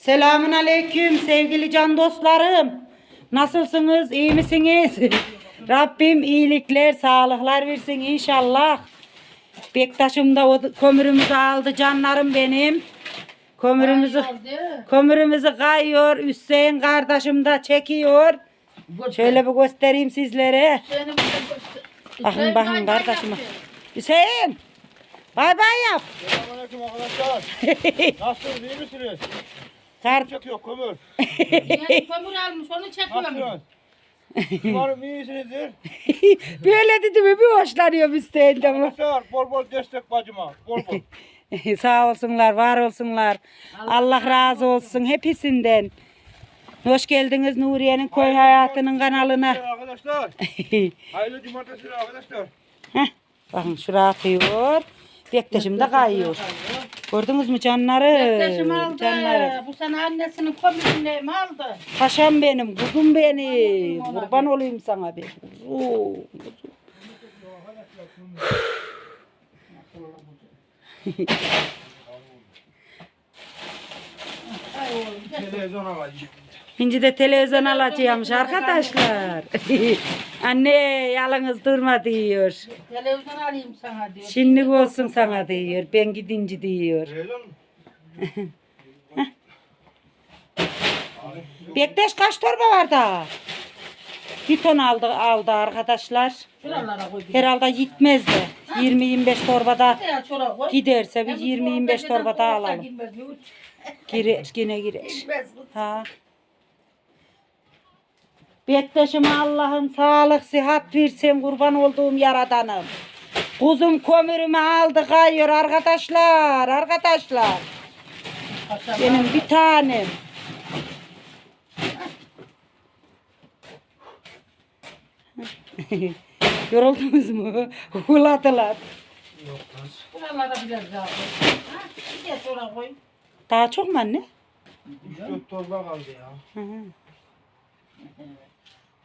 Selamun aleyküm sevgili can dostlarım. Nasılsınız? iyi misiniz? Rabbim iyilikler, sağlıklar versin inşallah. Bektaşım da o kömürümüzü aldı canlarım benim. Kömürümüzü kömürümüzü kayıyor. Hüseyin kardeşim de çekiyor. Şöyle bir göstereyim sizlere. Bakın bakın kardeşime. Hüseyin. Bay bay yap. Selamünaleyküm arkadaşlar. Nasılsınız iyi misiniz? Kar Çekiyor kömür. Yani kömür almış onu çekiyorum. Umarım iyisinizdir. Böyle dedi mi bir hoşlanıyor Hüseyin'den. Arkadaşlar bol bol destek bacıma. Bol bol. Sağ olsunlar, var olsunlar. Allah razı olsun hepsinden. Hoş geldiniz Nuriye'nin köy hayatının kanalına. Arkadaşlar. Hayırlı cumartesi arkadaşlar. Heh, bakın şuraya atıyor. Bektaşım da kayıyor. Gördünüz mü canları? Bektaşım aldı. Canları. Bu sene annesinin kömürünü mi aldı? Paşam benim, kuzum benim. Kurban olayım sana. Kuzum. kuzum. Ay Şimdi de televizyon alacağımış arkadaşlar. Anne yalnız durma diyor. Televizyon alayım sana diyor. Şimdi olsun sana diyor. Ben gidince diyor. Bektaş kaç torba var daha? Bir ton aldı, aldı arkadaşlar. Şuralara koy. bir. Herhalde yitmez de. 20-25 torbada giderse bir Hem bu 20-25 soğukta torba daha soğukta alalım. Girer, yine girer. Ha. Bektaşıma Allah'ım sağlık, sıhhat versin kurban olduğum yaradanım. Kuzum kömürümü aldı kayıyor arkadaşlar, arkadaşlar. Benim bir tanem. Yoruldunuz mu? Huladılar. Buralara biraz daha koy. Ha, bir de şuraya koy. Daha çok mu anne? 3-4 torba kaldı ya. Hı hı.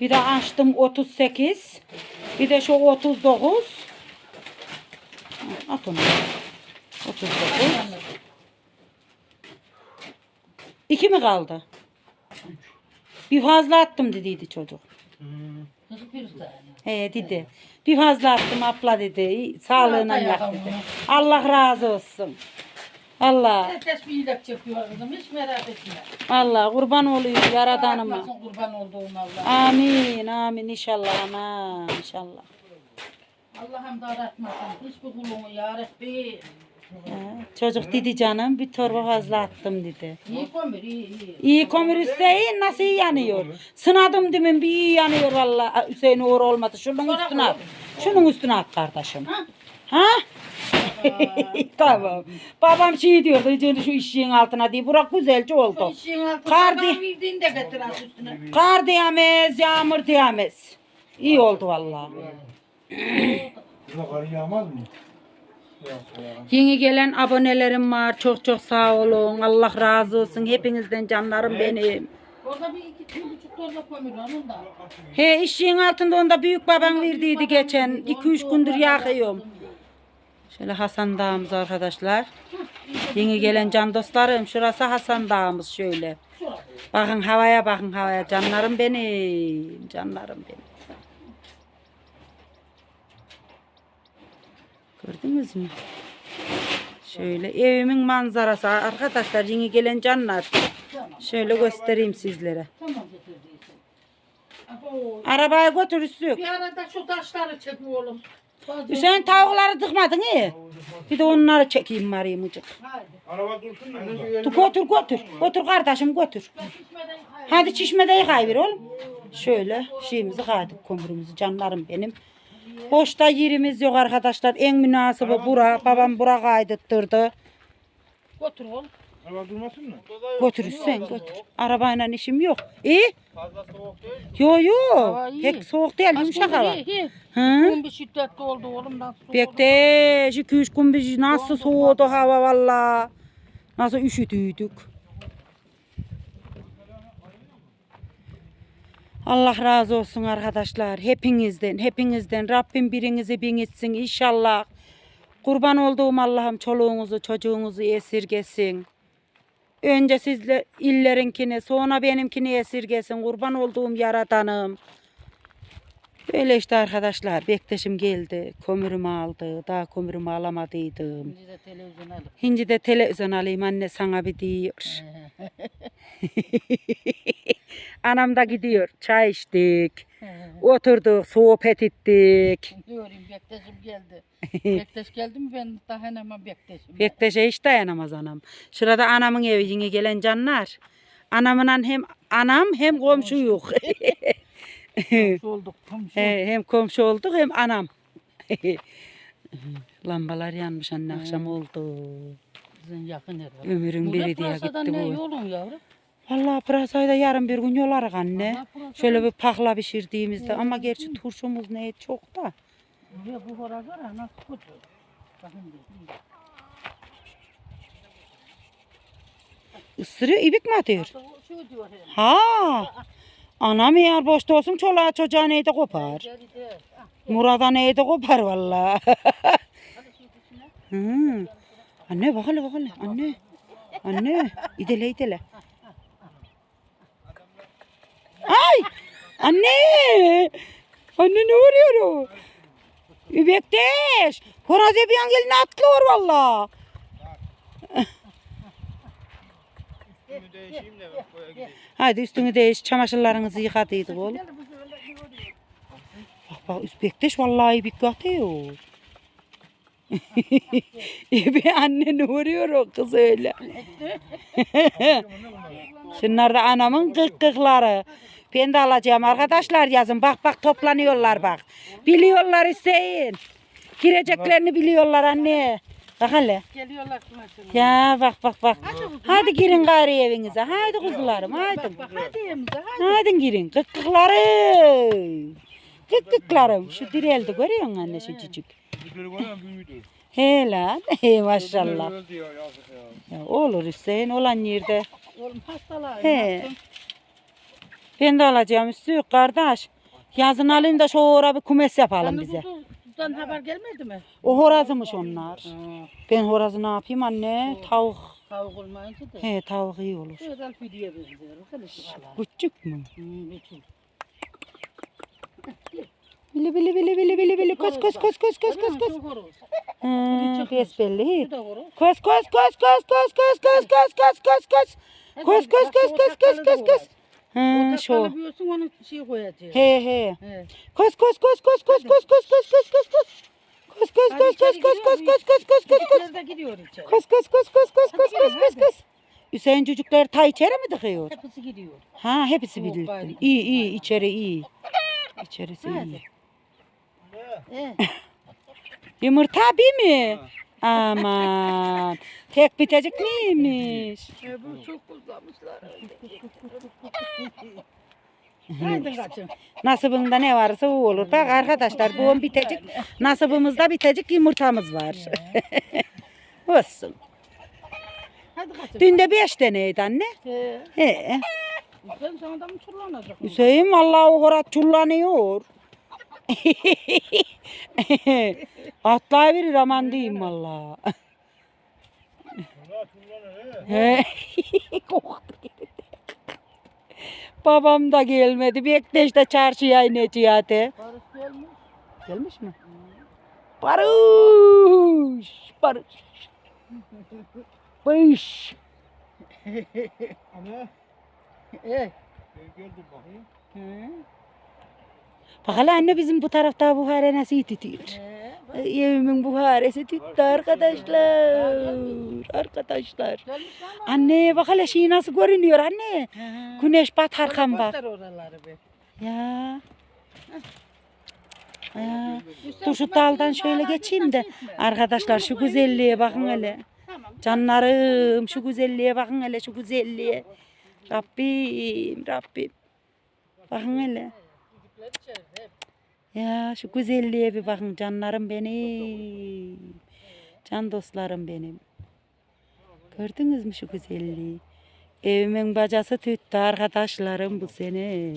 Bir de açtım 38. Bir de şu 39. Hı, At onu. 39. İki mi kaldı? Bir fazla attım dediydi çocuk. 41 tane. He dedi. Bir fazla attım abla dedi. Sağlığına yak dedi. Allah razı olsun. Allah. Herkes bir ilaç çekiyor kızım. Hiç merak etme. Allah kurban olayım yaradanıma. Bırakmasın kurban olduğum Allah. Amin amin inşallah aman inşallah. Allah'ım da aratmasın. Hiçbir kulunu ya Rabbi. Ha, Çocuk dedi canım bir torba fazla attım dedi. İyi kömür iyi iyi. İyi kömür Hüseyin nasıl iyi yanıyor? Sınadım demin bir iyi yanıyor valla. Hüseyin uğur olmadı. Şunun üstüne at. Şunun üstüne at kardeşim. Ha? Tamam. Babam şey diyordu "Canım şu işin altına diye. Burak güzelce oldu. işin altına Kardi. verdiğini de getir az üstüne. Kar diyemez, yağmur diyemez. İyi oldu valla. Buna kar yağmaz mı? Yok ya. Yeni gelen abonelerim var. Çok çok sağ olun. Allah razı olsun. Hepinizden canlarım benim. Orada bir iki, buçuk torba kömür var onun da. He işin altında onda büyük babam verdiydi geçen. 2-3 gündür yakıyorum. Şöyle Hasan Dağımız arkadaşlar. Yeni gelen can dostlarım. Şurası Hasan Dağımız şöyle. Bakın havaya bakın havaya. Canlarım benim. Canlarım benim. Gördünüz mü? Şöyle evimin manzarası arkadaşlar yeni gelen canlar. Şöyle göstereyim sizlere. Arabaya götür. Bir arada şu taşları çek oğlum. Hüseyin tavukları tıkmadın iyi. Bir de onları çekeyim bari mıcık. Araba dursun mu burada? Dur götür götür. Götür kardeşim götür. Hadi çişmede yıkayıver oğlum. Şöyle şeyimizi kaydık kömürümüzü canlarım benim. Boşta yerimiz yok arkadaşlar. En münasebı bura. Babam bura kaydettırdı. Götür oğlum. Araba durmasın mı? Götürürsen götür. Arabayla işim yok. İyi. Fazla soğuk değil. Yo yo. Hava iyi. Pek soğuk değil yumuşak hava. Hı? Gün bir şiddetli oldu oğlum nasıl soğudu? Pek de şu iki üç gün biz nasıl soğudu hava valla. Nasıl üşüdüydük. Allah razı olsun arkadaşlar. Hepinizden, hepinizden. Rabbim birinizi bin etsin inşallah. Kurban olduğum Allah'ım çoluğunuzu, çocuğunuzu esirgesin. Önce sizle illerinkini, sonra benimkini esirgesin. Kurban olduğum yaradanım. Böyle işte arkadaşlar. Bektaşım geldi. Kömürümü aldı. Daha kömürümü alamadıydım. Şimdi de televizyon alıp. Şimdi de televizyon alayım anne sana bir diyor. Anam da gidiyor. Çay içtik. Oturduk, sohbet ettik. Diyorum Bektaş'ım geldi. Bektaş geldi mi ben daha hemen Bektaş'ım. Bektaş'a hiç dayanamaz anam. Şurada anamın evi yine gelen canlar. Anamla hem anam hem komşu yok. Komşu olduk komşu. He, hem komşu olduk hem anam. Lambalar yanmış anne akşam oldu. Sizin yakın herhalde. Ömürün biri diye gitti ne bu. yolun yavrum? Vallahi pırasayı da yarın bir gün yolarız anne. Şöyle bir pakla pişirdiğimizde ama gerçi turşumuz ne çok da. Buraya bu. Bakın bir. Isırıyor ibik mi atıyor? Şey. Ha. Anam eğer boşta olsun çoluğa çocuğa neydi kopar. Ah, Murat'a neydi kopar valla. Hı. Anne bak hele bak hele anne. Anne idele idele. Ay! Anne! Anne ne vuruyor o? Übekteş! Horoz bir an geline atlıyor valla. Hadi üstünü değiş. Çamaşırlarınızı yıkadıydık oğlum. Bak bak Übekteş vallahi bir katıyor. Ebe anne ne vuruyor o kız öyle. Şunlar da anamın kıkkıkları. Ben de alacağım arkadaşlar yazın. Bak bak toplanıyorlar bak. Biliyorlar Hüseyin. Gireceklerini biliyorlar anne. Bak hele. Geliyorlar. Ya bak bak bak. Hadi girin gari evinize. Haydi kuzularım. Bak bak hadi evimize hadi. Hadi girin. Kık kıkları. Kık kıklarım. Şu direldi görüyor musun anne şu büyüdür. He lan. He maşallah. Ya olur Hüseyin olan yerde. Oğlum hastalar. He. Ben de alacağım üstü yok kardeş. Yazın alayım da şu ora bir kumes yapalım bize. Kuzudan haber gelmedi mi? O horazımış onlar. Ha, Ben horazı ne yapayım anne? Tavuk. tavuk olmayınca da. He tavuk iyi olur. Özel pideye benziyor. Özel işte valla. Küçük mü? Hmm, bütün. Bili bili bili bili bili bili kos kos kos kos. Çok horoz. He, besbelli. Bu da horoz. Kos kos kos kos kos kos kos kos kos kos kos. Kos kos He Şu. büyüsün onu şey koyacağız. He he. He. Kos kos kos kos kos kos kos kos kos kos kos. Kos kos kos kos kos kos kos kos kos kos kos. Çocuklar da gidiyor içeri. Kos kos kos kos kos kos Hadi kos gelin, kos hadi. kos. Hüseyin çocuklar ta içeri mi dıkıyor? Hepsi gidiyor. Ha hepsi Yok, birlikte. gayrı. İyi iyi içeri iyi. İçerisi iyi. Hadi. He. Yumurta bir mi? Aman. Tek bitecek miymiş? E, bu çok. Haydi kaçın. Nasibinde ne varsa o olur. Bak arkadaşlar bu on bitecek. Nasibimizde bitecek yumurtamız var. Olsun. Hadi kaçın. Dün de beş taneydi anne. He. He. Ben sana da mı çullanacak? Hüseyin vallahi o horat çullanıyor. Atlar verir aman diyeyim valla. Babam da gelmedi. Bektaş'ta çarşıya ineceği hadi. Barış gelmiş. Gelmiş mi? Barış! Barış! Barış! Ana! Ey! Gel geldim bakayım. He? Bak hele anne bizim bu tarafta buhara nasıl. Ay, Evimin buharesi tuttu arkadaşlar. Arkadaşlar. Anne bak hele şey nasıl görünüyor anne. Güneş bak. Göster oraları bir. Ya. Ya. Dur şu daldan şöyle geçeyim de. Arkadaşlar şu güzelliğe bakın hele. Canlarım şu güzelliğe bakın hele şu güzelliğe. Rabbim Rabbim. Bakın hele. Ya şu güzelliğe bir bakın canlarım benim. Can dostlarım benim. Gördünüz mü şu güzelliği? Evimin bacası tüttü arkadaşlarım bu sene.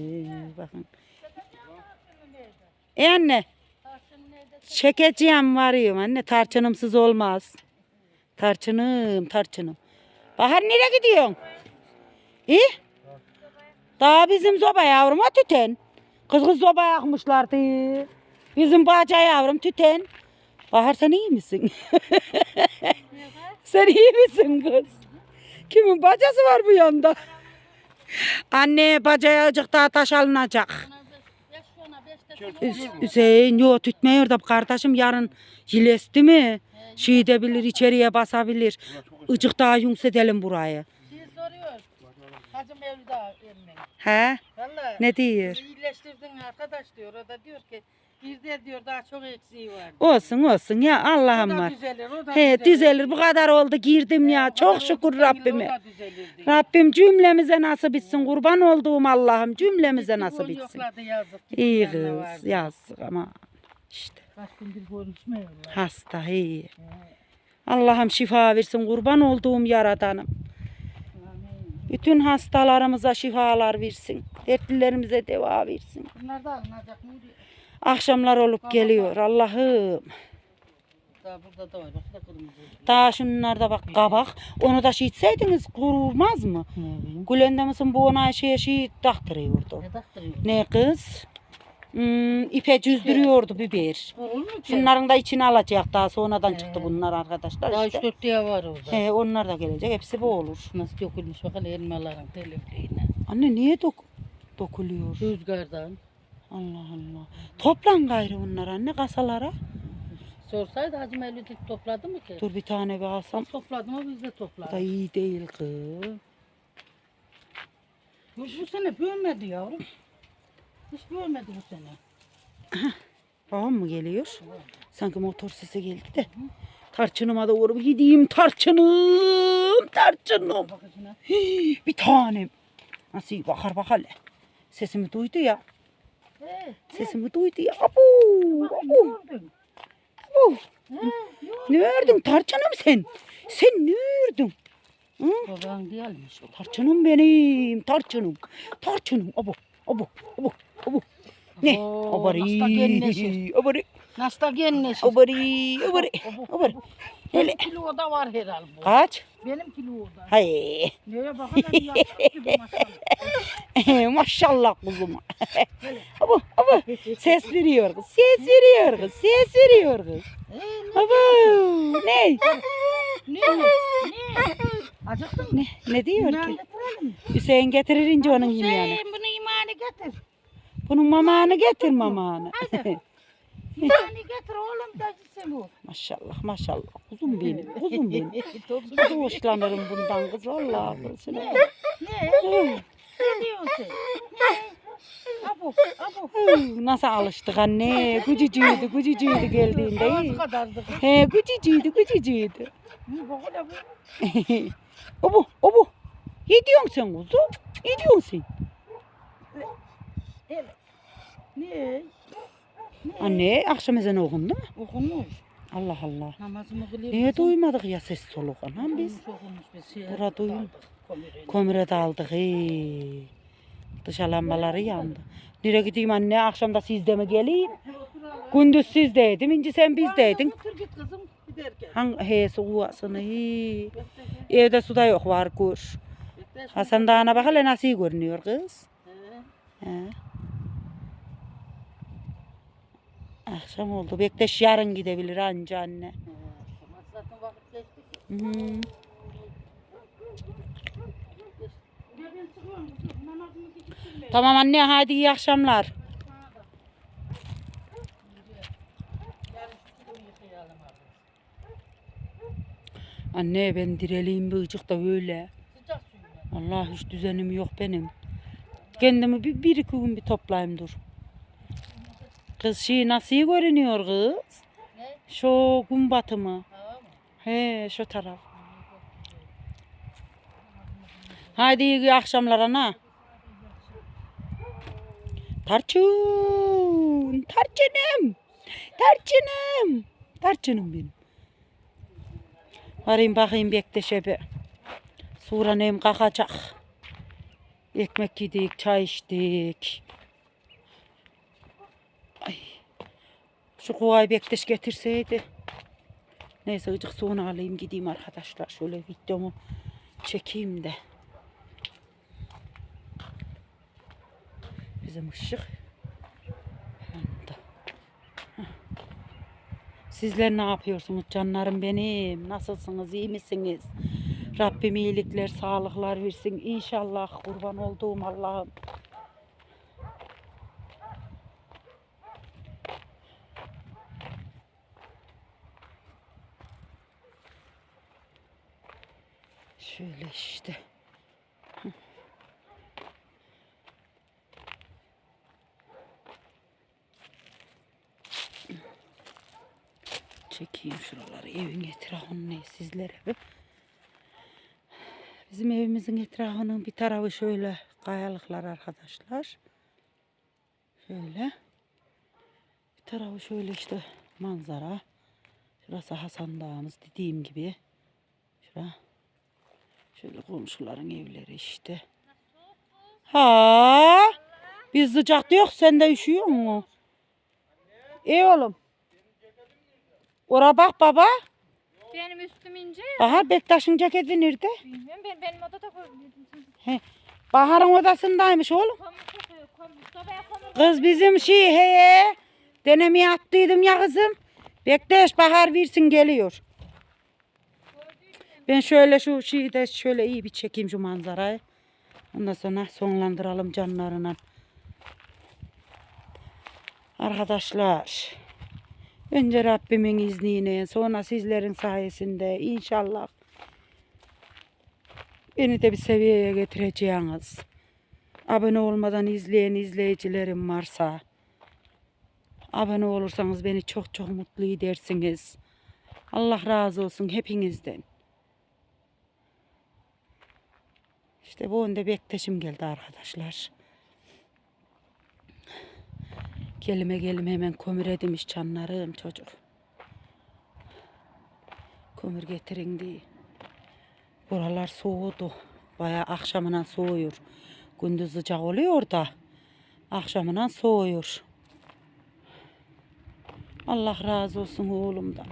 Bakın. E anne. Çekeceğim varıyorum anne. Tarçınımsız olmaz. Tarçınım, tarçınım. Bahar nereye gidiyorsun? İyi. Daha bizim soba yavrum o tüten. Kız kız soba yakmışlardı. Bizim bahçe yavrum tüten. Bahar sen iyi misin? sen iyi misin kız? Kimin bacası var bu yanda? Anne bacaya azıcık daha taş alınacak. Hüs- Hüseyin yok tütmüyor da kardeşim yarın yilesti mi? Şey edebilir içeriye basabilir. Icık daha yükseltelim burayı. Şey soruyor. Hacı Mevlid ağa emmi. He? Valla. Ne diyor? İyileştirdin arkadaş diyor. O da diyor ki bir de diyor daha çok eksiği var. Olsun olsun ya O Allah'ım da var. düzelir. O da He düzelir bu kadar oldu girdim ya. O Çok şükür o Rabbime. da düzelir diyor. Rabbim cümlemize nasip etsin. Kurban olduğum Allah'ım cümlemize nasip etsin. yokladı yazık. gitti, İyi yanına kız vardı. yazık ama işte Kaç gündür konuşmuyorlar. hasta iyi. Allah'ım şifa versin kurban olduğum yaradanım. Bütün hastalarımıza şifalar versin. Dertlilerimize deva versin. Bunlar da alınacak mı? Akşamlar olup geliyor Allah'ım. Daha burada da var. Bak da kırmızı. Daha şunlarda bak kabak. Onu da şey etseydiniz kurulmaz mı? Gülende misin bu ona şey şey taktırıyordu. Ne taktırıyor? Ne kız? Hmm, ipe cüzdürüyordu biber. Olur mu ki? Şunların da içine alacak daha sonradan çıktı bunlar arkadaşlar Daha işte. 3-4 diye var orada. He, onlar da gelecek. Hepsi bu olur. Nasıl dökülmüş bakın elmaların telifliğine. Anne niye dok dokuluyor? Rüzgardan. Allah Allah. Toplan gayrı onlar anne kasalara. Sorsaydı Hacı Mevlüt hiç topladı mı ki? Dur bir tane bir alsam. Topladı mı biz de Bu da topladık. iyi değil kız. Bu, bu sene büyümedi yavrum. Hiç büyümedi bu sene. Babam mı geliyor? Sanki motor sesi geldi de. Tarçınıma doğru bir gideyim. Tarçınım. Tarçınım. Hii, bir tanem. Nasıl bakar bak hele. Sesimi duydu ya. Sesimi duydu ya. Abu. Abu. abu. Ne ördün tarçınım sen? Sen ne ördün? Baban gelmiş o. Tarçınım benim. Tarçınım. Tarçınım. Abu. Abu. Abu. Abu. Ne? Oo, nasıl da genleşir. Abari. Nasıl da genleşir. Abari. Abari. Abari. Benim Hele. kilo da var herhalde bu. Kaç? Benim kilo da. Hay. Neye bakalım yaptık gibi maşallah. Maşallah kuzuma. Abu. Abu. Ses veriyor kız. Ses veriyor kız. Ses veriyor kız. Ee, ne? Abu. Ne? Ne? Ne? Acıktın mı? Ne, ne diyor ki? Hüseyin getirince onun yemeğini. Hüseyin bunu getir. Bunun mamağını getir mamağını. İmani getir oğlum da gitsin bu. maşallah maşallah. Kuzum benim. Kuzum benim. Tosun. Kız hoşlanırım bundan kız vallahi. kız. Ne? Ne? Ne diyorsun? Ne? Abu, abu. Hı, Nasıl alıştık anne? Gücücüydü, gücücüydü geldiğinde. İyi. kadardı. He, gücücüydü, gücücüydü. Obu, obu. Ne diyorsun sen kuzum? Ne diyorsun sen? Hele. Ne? Anne, akşam ezanı okundu mu? Okunmuş. Allah Allah. Namazımı kılıyor. Niye duymadık ya ses soluk anam biz? Okunmuş. Biz Bura duyun. Kömüre daldık. Hey. Dışa lambaları yandı. Nereye gideyim anne? Akşam da sizde mi geleyim? Gündüz sizdeydim. İnci sen bizdeydin. Otur git kızım giderken. Hangi he soğuğasını he. Evde su da yok var kur. Hasan Dağı'na bak hele nasıl görünüyor kız. He. He. Akşam oldu. Bekleş yarın gidebilir anca anne. Tamam anne hadi iyi akşamlar. Anne ben direliyim bir ıcık da öyle. Sıcak suyla. Allah hiç düzenim yok benim. Kendimi bir, bir iki gün bir toplayayım dur. Kız şey nasıl görünüyor kız? Ne? Şu gün batımı. He şu taraf. Haydi iyi akşamlar ana. Tarçın, tarçınım, tarçınım, tarçınım benim. Varayım bakayım bekleşe bir. Sonra neyim kalkacak. Ekmek yedik, çay içtik. Şu kovayı Bektaş getirseydi. Neyse ıcık suyunu alayım gideyim arkadaşlar. Şöyle videomu çekeyim de. Bizim ışık. Sizler ne yapıyorsunuz canlarım benim? Nasılsınız? iyi misiniz? Rabbim iyilikler, sağlıklar versin. İnşallah kurban olduğum Allah'ım. Şöyle işte. Çekeyim şuraları evin etrafını sizlere. Bizim evimizin etrafının bir tarafı şöyle kayalıklar arkadaşlar. Şöyle. Bir tarafı şöyle işte manzara. Şurası Hasan Dağımız dediğim gibi. Şura. Şöyle komşuların evleri işte. Ha? Biz sıcak yok sen de üşüyor mu? İyi oğlum. Ora bak baba. Benim üstüm ince. Bahar Bektaş'ın ceketi nerede? Bilmiyorum ben benim odada koydum. Bahar'ın odasındaymış oğlum. Kız bizim şey he. Denemeye attıydım ya kızım. Bektaş Bahar versin geliyor. Ben şöyle şu şeyi de şöyle iyi bir çekeyim şu manzarayı. Ondan sonra sonlandıralım canlarına. Arkadaşlar. Önce Rabbimin izniyle sonra sizlerin sayesinde inşallah beni de bir seviyeye getireceğiniz. Abone olmadan izleyen izleyicilerim varsa abone olursanız beni çok çok mutlu edersiniz. Allah razı olsun hepinizden. İşte bu önde bektaşım geldi arkadaşlar. Gelime gelime hemen kömüre demiş canlarım çocuk. Kömür getirin diye. Buralar soğudu. Bayağı akşamından soğuyor. Gündüz sıcak oluyor da akşamından soğuyor. Allah razı olsun oğlumdan.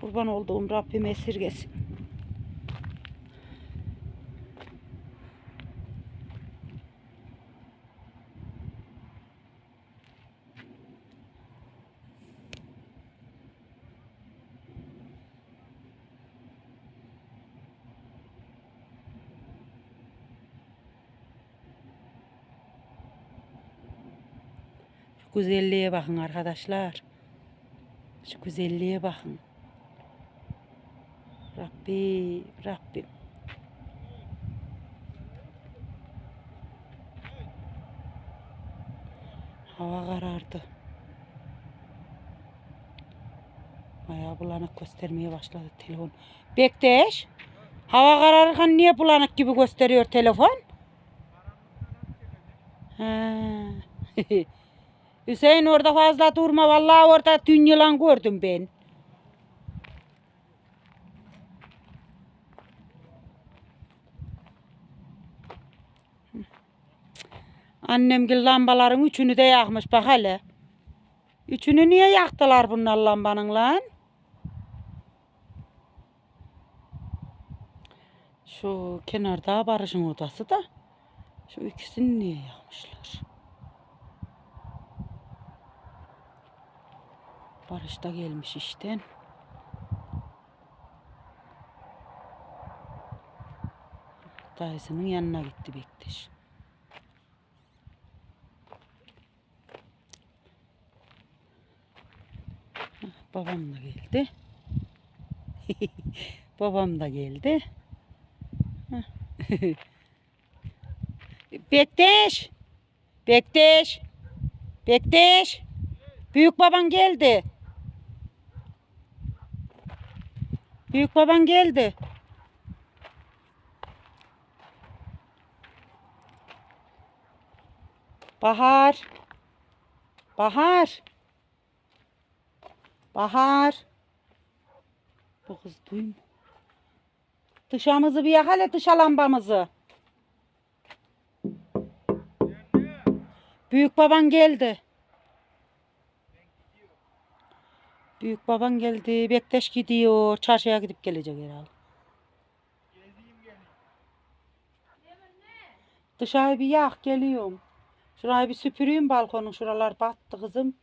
Kurban olduğum Rabbim esirgesin. Güzelliğe bakın arkadaşlar. Şu güzelliğe bakın. Rabbim, Rabbim. Hava karardı. Bayağı bulanık göstermeye başladı telefon. Bektaş. Hava kararırken niye bulanık gibi gösteriyor telefon? Ha. Hüseyin orada fazla durma. Vallahi orada dün yılan gördüm ben. Annemgil lambaların üçünü de yakmış bak hele. Üçünü niye yaktılar bunlar lambanın lan? Şu kenarda Barış'ın odası da şu ikisini niye yakmışlar? Barış da gelmiş işten. Dayısının yanına gitti Bektaş. Hah, Babam da geldi. Babam da geldi. Hah. Bektaş! Bektaş! Bektaş! Büyük baban geldi. Büyük baban geldi. Bahar. Bahar. Bahar. Bu kız duyma. Dışamızı bir yakala dışa lambamızı. Büyük baban geldi. Büyük baban geldi. Bektaş gidiyor. Çarşıya gidip gelecek herhalde. Dışarı bir yak geliyorum. Şurayı bir süpüreyim balkonun. Şuralar battı kızım.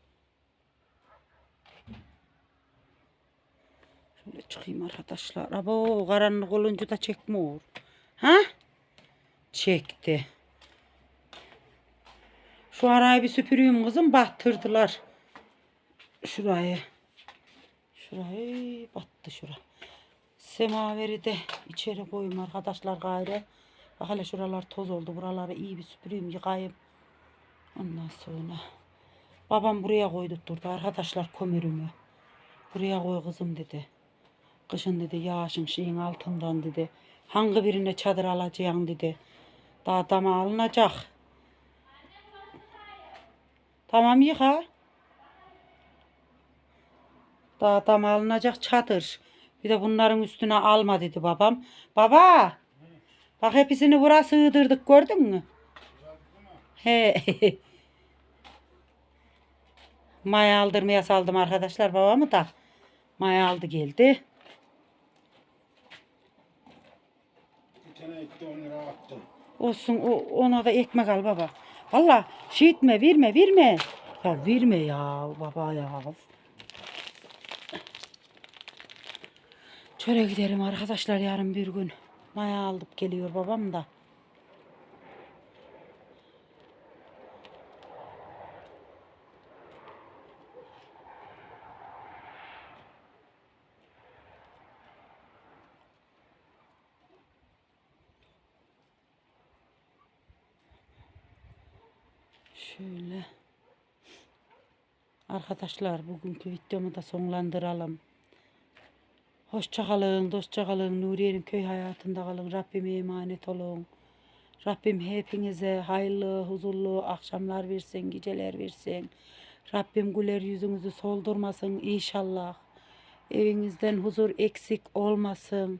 Şöyle çıkayım arkadaşlar. Abo karanlık olunca da çekmiyor. Ha? Çekti. Şu arayı bir süpüreyim kızım. Battırdılar. Şurayı. Şurayı battı şura. Semaveri de içeri koyayım arkadaşlar gayrı. Bak hele şuralar toz oldu. Buraları iyi bir süpüreyim yıkayayım. Ondan sonra. Babam buraya koydurtturdu arkadaşlar kömürümü. Buraya koy kızım dedi. Kışın dedi yağışın şeyin altından dedi. Hangi birine çadır alacaksın dedi. Daha dama alınacak. Tamam yıka. Daha dama alınacak çadır. Bir de bunların üstüne alma dedi babam. Baba. Bak hepsini buraya sığdırdık gördün mü? He. Maya aldırmaya saldım arkadaşlar babamı da. Maya aldı geldi. Bir tane etti 10 lira attı. Olsun o, ona da ekmek al baba. Valla şey etme verme verme. Ya verme ya baba ya. Şöyle gidelim arkadaşlar yarın bir gün. Maya alıp geliyor babam da. Şöyle. Arkadaşlar bugünkü videomu da sonlandıralım. Hoşça kalın, dostça kalın. Nuriye'nin köy hayatında kalın. Rabbime emanet olun. Rabbim hepinize hayırlı, huzurlu akşamlar versin, geceler versin. Rabbim güler yüzünüzü soldurmasın inşallah. Evinizden huzur eksik olmasın.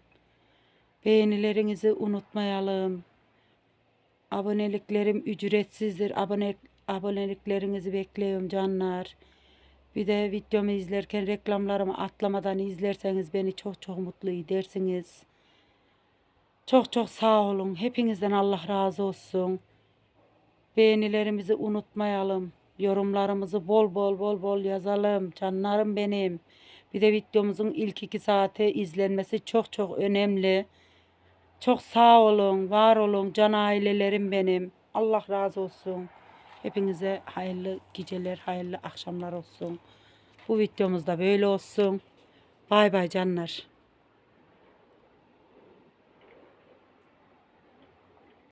Beğenilerinizi unutmayalım. Aboneliklerim ücretsizdir. Abone, aboneliklerinizi bekliyorum canlar. Bir de videomu izlerken reklamlarımı atlamadan izlerseniz beni çok çok mutlu edersiniz. Çok çok sağ olun. Hepinizden Allah razı olsun. Beğenilerimizi unutmayalım. Yorumlarımızı bol bol bol bol yazalım. Canlarım benim. Bir de videomuzun ilk iki saate izlenmesi çok çok önemli. Çok sağ olun, var olun can ailelerim benim. Allah razı olsun. Hepinize hayırlı geceler, hayırlı akşamlar olsun. Bu videomuz da böyle olsun. Bay bay canlar.